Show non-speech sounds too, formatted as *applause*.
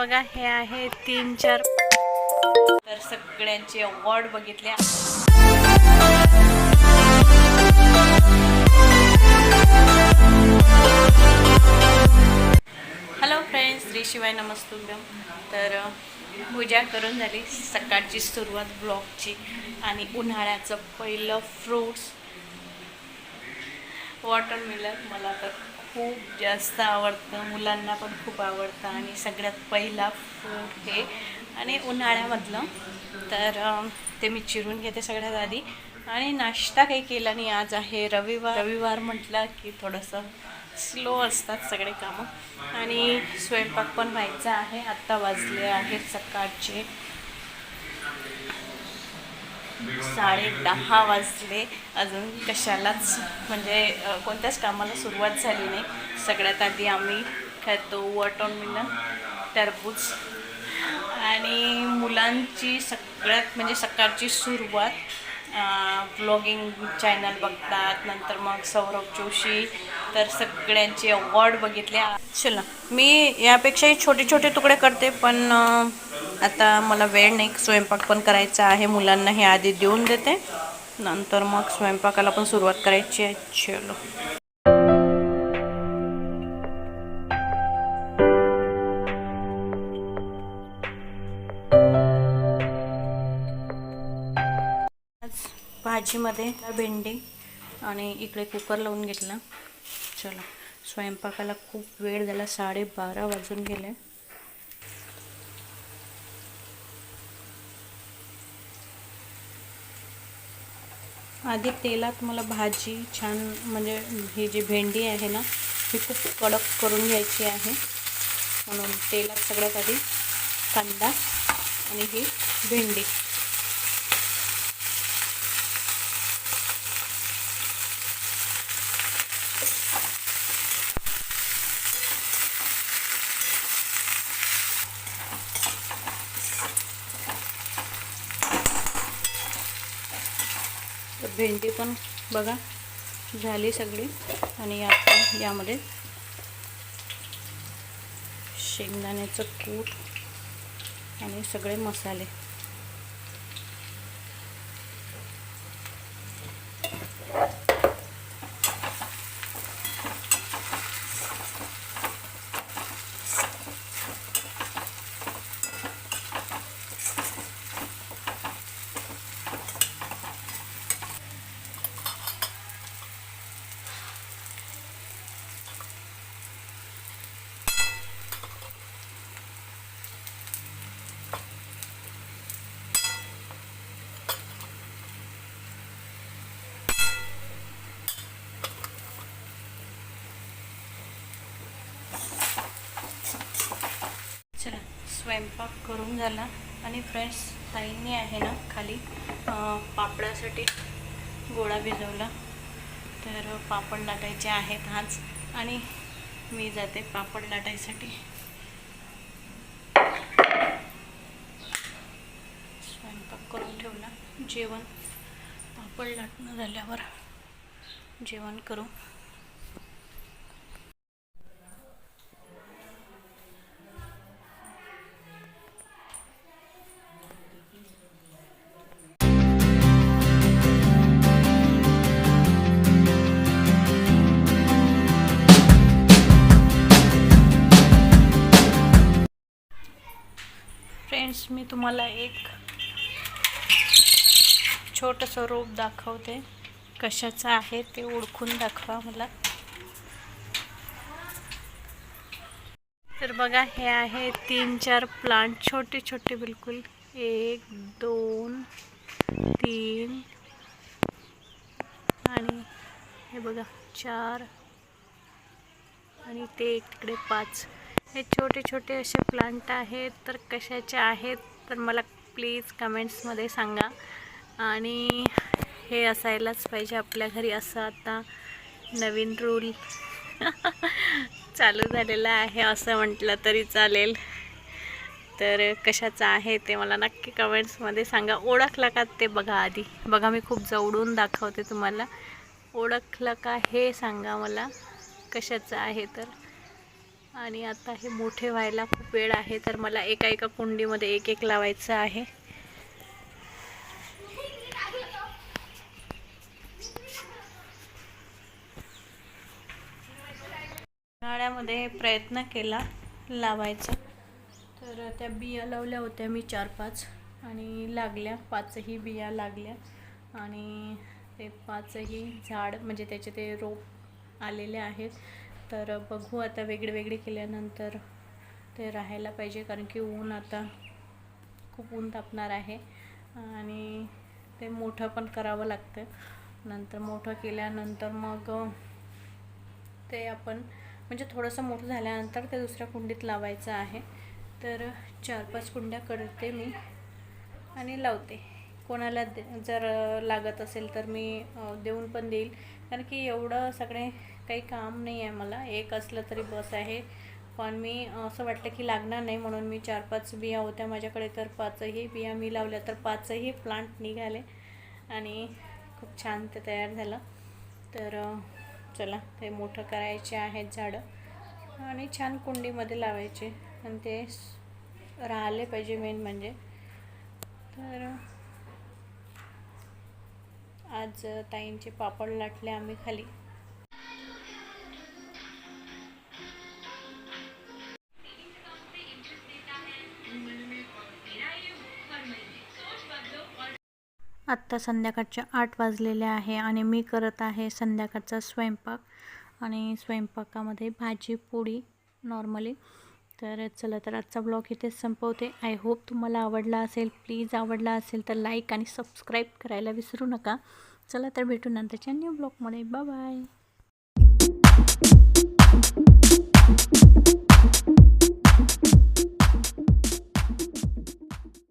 बघा हे आहे तीन चार. तर सगळ्यांचे अवॉर्ड बघितले हॅलो फ्रेंड्स श्री शिवाय नमस्तुभ्यम तर पूजा करून झाली सकाळची सुरुवात ब्लॉगची आणि उन्हाळ्याचं पहिलं फ्रूट्स वॉटरमेलन मला तर खूप जास्त आवडतं. मुलांना पण खूप आवडतं. आणि सगळ्यात पहिला फ्रूट हे आणि उन्हाळ्यामधलं. तर ते मी चिरून घेते सगळ्यात आधी. आणि नाश्ता काही केला नाही. आज आहे रविवार. रविवार म्हटलं की थोडंसं स्लो असतात सगळे कामं. आणि स्वयंपाक पण व्हायचा आहे. आत्ता वाजले आहेत सकाळचे. साडे दहा वाजले. अजून कशालाच म्हणजे कोणत्याच कामाला सुरुवात झाली नाही. सगळ्यात आधी आम्ही खातो वॉटरमिलन टरबूज. आणि मुलांची सगळ्यात म्हणजे सकाळची सुरुवात ब्लॉगिंग चॅनल बघतात नंतर मग सौरभ जोशी तर सगळ्यांचे अवॉर्ड बघितले चला मी यापेक्षाही छोटे छोटे तुकडे करते पण आता मला वेळ नाही स्वयंपाक पण करायचा आहे मुलांना हे आधी देऊन देते. नंतर मग स्वयंपाकाला पण सुरुवात करायची आहे. चलो. भाजीमध्ये भेंडी आणि इकडे कुकर लावून घेतला. चला स्वयंपाकाला खूप वेळ झाला साडेबारा वाजून गेले. आधी तेलात मला भाजी छान म्हणजे ही जी भेंडी आहे ना ही खूप कडक करून घ्यायची आहे. म्हणून तेलात सगळ्यात आधी कांदा आणि ही भेंडी. भेंडी पण बघा झाली सगळी. आणि आता यामध्ये शेंगदाण्याचं कूट आणि सगळे मसाले चला स्वयंपाक करून झाला. आणि फ्रेंड्स ताईंनी आहे ना खाली पापडासाठी गोळा भिजवला. तर पापड लाटायचे आहेत आज. आणि मी जाते पापड लाटायसाठी. स्वयंपाक करून ठेवला. जेवण. पापड लाटणं झाल्यावर जेवण करू. फ्रेंड्स मी तुम्हाला एक छोटंसं रोप दाखवते. कशाचं आहे ते ओळखून दाखवा मला. तर बघा हे आहे तीन चार प्लांट छोटे छोटे बिलकुल. एक दोन तीन आणि हे बघा चार आणि ते एक तिकडे पाच. हे छोटे छोटे असे प्लांट आहेत तर कशाचे आहेत तर मला प्लीज कमेंट्समध्ये सांगा. आणि हे असायलाच पाहिजे आपल्या घरी असं आता नवीन रूल *laughs* चालू झालेला आहे असं म्हटलं तरी चालेल. तर कशाचं आहे ते मला नक्की कमेंट्समध्ये सांगा. ओळखलं का ते बघा आधी. बघा मी खूप जवळून दाखवते तुम्हाला. ओळखलं का हे सांगा मला. कशाचं आहे तर? आणि आता हे मोठे व्हायला खूप वेळ आहे तर मला एका एका कुंडीमध्ये एक एक लावायचं आहे. उन्हाळ्यामध्ये प्रयत्न केला लावायचा. तर त्या बिया लावल्या होत्या मी चार पाच आणि लागल्या पाचही बिया लागल्या. आणि ते पाचही झाड म्हणजे त्याचे ते रोप आलेले आहेत. तर बघू आता वेगळे वेगळे केल्यानंतर ते राहायला पाहिजे कारण की ऊन आता खूप ऊन तापणार आहे आणि ते मोठं पण करावं लागतं. नंतर मोठं केल्यानंतर मग ते आपण म्हणजे थोडंसं मोठं झाल्यानंतर ते दुसऱ्या कुंडीत लावायचं आहे. तर चार पाच कुंड्या करते मी आणि लावते. कोणाला दे जर लागत असेल तर मी देऊन पण देईल. कारण की एवढं सगळे काही काम नाही आहे मला. एक असलं तरी बस आहे. पण मी असं वाटलं की लागणार नाही म्हणून मी चार पाच बिया होत्या माझ्याकडे तर पाचही बिया मी लावल्या तर पाचही प्लांट निघाले. आणि खूप छान ते तयार झालं. तर चला ते मोठं करायचे आहेत झाडं. आणि छान कुंडीमध्ये लावायचे. आणि ते राहिले पाहिजे मेन म्हणजे. तर आज ताईंचे पापड लाटले आम्ही खाली. आत्ता संध्याकाळच्या आठ वाजलेले आहे आणि मी करत आहे संध्याकाळचा स्वयंपाक आणि स्वयंपाकामध्ये भाजी पोळी नॉर्मली तर चला तर आजचा ब्लॉग इथेच संपवते. आय होप तुम्हाला आवडला असेल प्लीज आवडला असेल तर लाईक आणि सबस्क्राईब करायला विसरू नका. चला तर भेटू नंतरच्या न्यू ब्लॉगमध्ये बाय